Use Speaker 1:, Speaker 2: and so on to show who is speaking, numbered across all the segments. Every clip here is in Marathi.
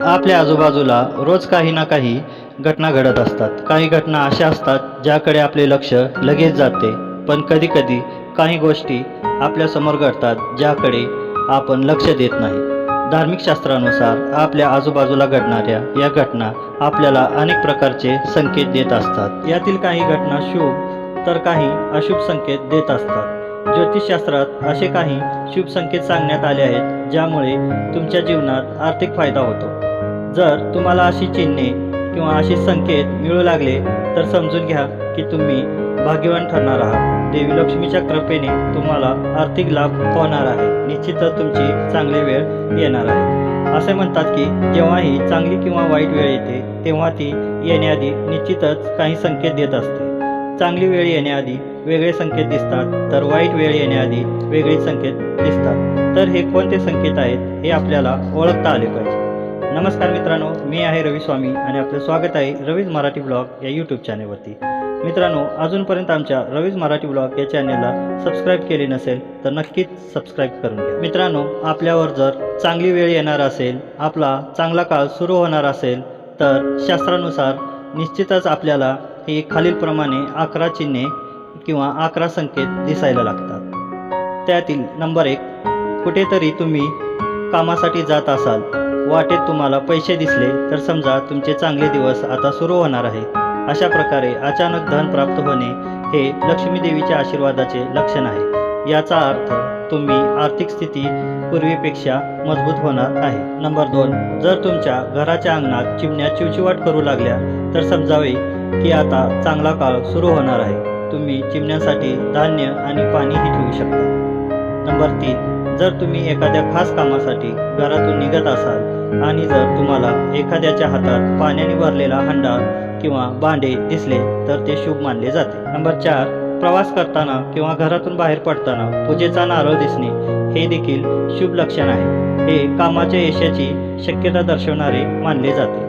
Speaker 1: आपल्या आजूबाजूला रोज काही ना काही घटना घडत असतात. काही घटना अशा असतात ज्याकडे आपले लक्ष लगेच जाते. पण कधीकधी काही गोष्टी आपल्यासमोर घडतात ज्याकडे आपण लक्ष देत नाही. धार्मिक शास्त्रानुसार आपल्या आजूबाजूला घडणाऱ्या या घटना आपल्याला अनेक प्रकारचे संकेत देत असतात. यातील काही घटना शुभ तर काही अशुभ संकेत देत असतात. ज्योतिषशास्त्रात असे काही शुभ संकेत सांगण्यात आले आहेत ज्यामुळे तुमच्या जीवनात आर्थिक फायदा होतो. जर तुम्हाला अशी चिन्हे किंवा असे संकेत मिळू लागले तर समजून घ्या की तुम्ही भाग्यवान ठरणार आहात. देवी लक्ष्मीच्या कृपेने तुम्हाला आर्थिक लाभ होणार आहे. निश्चितच तुमची चांगली वेळ येणार आहे. असे म्हणतात की जेव्हाही चांगली किंवा वाईट वेळ येते तेव्हा ती येण्याआधी निश्चितच काही संकेत देत असते. चांगली वेळ येण्याआधी वेगळे संकेत दिसतात तर वाईट वेळ येण्याआधी वेगळे संकेत दिसतात. तर हे कोणते संकेत आहेत हे आपल्याला ओळखता आले पाहिजे. नमस्कार मित्रांनो मी आहे रवी स्वामी आणि आपलं स्वागत आहे रवीज मराठी ब्लॉग या यूट्यूब चॅनेलवरती. मित्रांनो अजूनपर्यंत आमच्या रवीज मराठी ब्लॉग या चॅनेलला सबस्क्राईब केले नसेल तर नक्कीच सबस्क्राईब करून घ्या. मित्रांनो आपल्यावर जर चांगली वेळ येणार असेल आपला चांगला काळ सुरू होणार असेल तर शास्त्रानुसार निश्चितच आपल्याला हे खालीलप्रमाणे अकरा चिन्हे किंवा अकरा संकेत दिसायला लागतात. त्यातील नंबर एक कुठेतरी तुम्ही कामासाठी जात असाल. वाटेत तुम्हाला पैसे दिसले तर समजा तुमचे चांगले दिवस आता सुरू होणार आहे अशा प्रकारे अचानक धन प्राप्त होणे हे लक्ष्मीदेवीच्या आशीर्वादाचे लक्षण आहे. याचा अर्थ तुम्ही आर्थिक स्थिती पूर्वीपेक्षा मजबूत होणार आहे. नंबर दोन जर तुमच्या घराच्या अंगणात चिमण्या चिवचिवाट करू लागल्या तर समजावे की आता चांगला काळ सुरू होणार आहे. तुम्ही चिमण्यांसाठी धान्य आणि पाणीही ठेवू शकता. नंबर तीन जर तुम्ही एखाद्या खास कामासाठी घरातून निघत असाल आणि जर तुम्हाला एखाद्याच्या हातात पाण्याने भरलेला हंडा किंवा भांडे दिसले तर ते शुभ मानले जाते. नंबर चार प्रवास करताना किंवा घरातून बाहेर पडताना पूजेचा नारळ दिसणे हे देखील शुभ लक्षण आहे. हे कामाच्या यशाची शक्यता दर्शवणारे मानले जाते.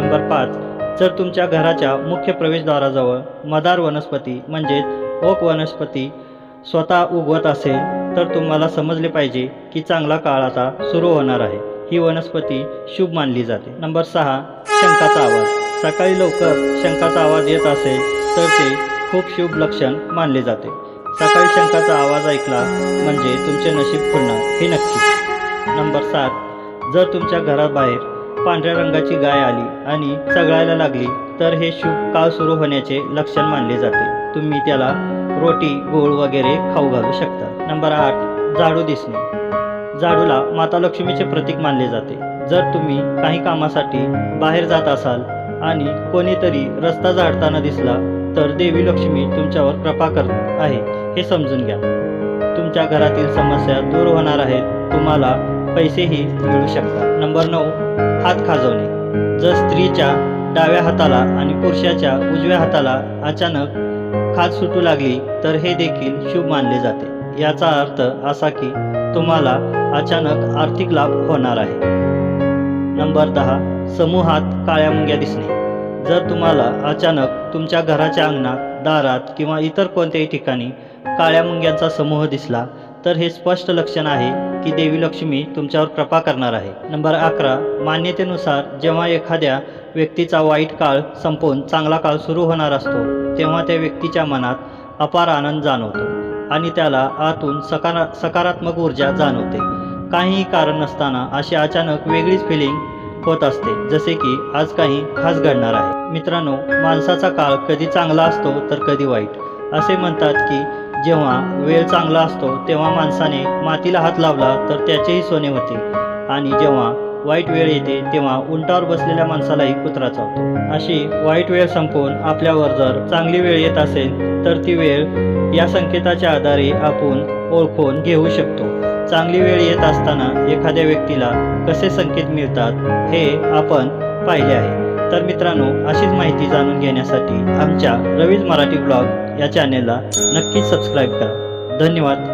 Speaker 1: नंबर पाच जर तुमच्या घराच्या मुख्य प्रवेशद्वाराजवळ मदार वनस्पती म्हणजेच ओक वनस्पती स्वतः उगवत असेल तर तुम्हाला समजले पाहिजे की चांगला काळ आता सुरू होणार आहे. ही वनस्पती शुभ मानली जाते. नंबर सहा शंखाचा आवाज. सकाळी लवकर शंखाचा आवाज येत असेल तर ते खूप शुभ लक्षण मानले जाते. सकाळी शंखाचा आवाज ऐकला म्हणजे तुमचे नशीब खुलणार हे नक्की. नंबर सात जर तुमच्या घराबाहेर पांढऱ्या रंगाची गाय आली आणि चघळायला लागली. तर हे शुभ काळ सुरू होण्याचे लक्षण मानले जाते. तुम्ही त्याला रोटी गोळ वगैरे खाऊ घालू शकता. नंबर आठ झाडू दिसणे. झाडूला माता लक्ष्मीचे प्रतीक मानले जाते. जर तुम्ही काही कामासाठी बाहेर जात असाल आणि कोणीतरी रस्ता झाडताना दिसला तर देवी लक्ष्मी तुमच्यावर कृपा करत आहे. हे समजून घ्या. तुमच्या घरातील समस्या दूर होणार आहेत. तुम्हाला पैसेही मिळू शकतात. नंबर नऊ हात खाजवणे. जर स्त्रीच्या डाव्या हाताला आणि पुरुषाच्या उजव्या हाताला अचानक खाज सुटू लागली तर हे देखील शुभ मानले जाते. याचा अर्थ असा की तुम्हाला अचानक आर्थिक लाभ होणार आहे. नंबर दहा समूहात काळ्या मुंग्या दिसणे. जर तुम्हाला अचानक तुमच्या घराच्या अंगणात दारात किंवा इतर कोणत्याही ठिकाणी काळ्या मुंग्यांचा समूह दिसला तर हे स्पष्ट लक्षण आहे की देवी लक्ष्मी तुमच्यावर कृपा करणार आहे. नंबर अकरा मान्यतेनुसार जेव्हा एखाद्या व्यक्तीचा वाईट काळ संपून चांगला काळ सुरू होणार असतो तेव्हा त्या व्यक्तीच्या मनात अपार आनंद जाणवतो आणि त्याला आतून सकारा सकारात्मक ऊर्जा जाणवते. काहीही कारण नसताना अशी अचानक वेगळीच फिलिंग होत असते जसे की आज काही खास घडणार आहे. मित्रांनो माणसाचा काळ कधी चांगला असतो तर कधी वाईट असे म्हणतात की जेव्हा वेळ चांगला असतो तेव्हा माणसाने मातीला हात लावला तर त्याचेही सोने होते. आणि जेव्हा वाईट वेळ येते तेव्हा उंटावर बसलेल्या माणसालाही कुत्रा चावतो. अशी वाईट वेळ संपवून आपल्यावर जर चांगली वेळ येत असेल तर ती वेळ या संकेताच्या आधारे आपण ओळखून घेऊ शकतो. चांगली वेळ येत असताना एखाद्या व्यक्तीला कसे संकेत मिळतात हे आपण पाहिले आहे. तर मित्रांनो अशीच माहिती जाणून घेण्यासाठी आमच्या रवीज मराठी ब्लॉग या चॅनेलला नक्कीच सबस्क्राईब करा. धन्यवाद.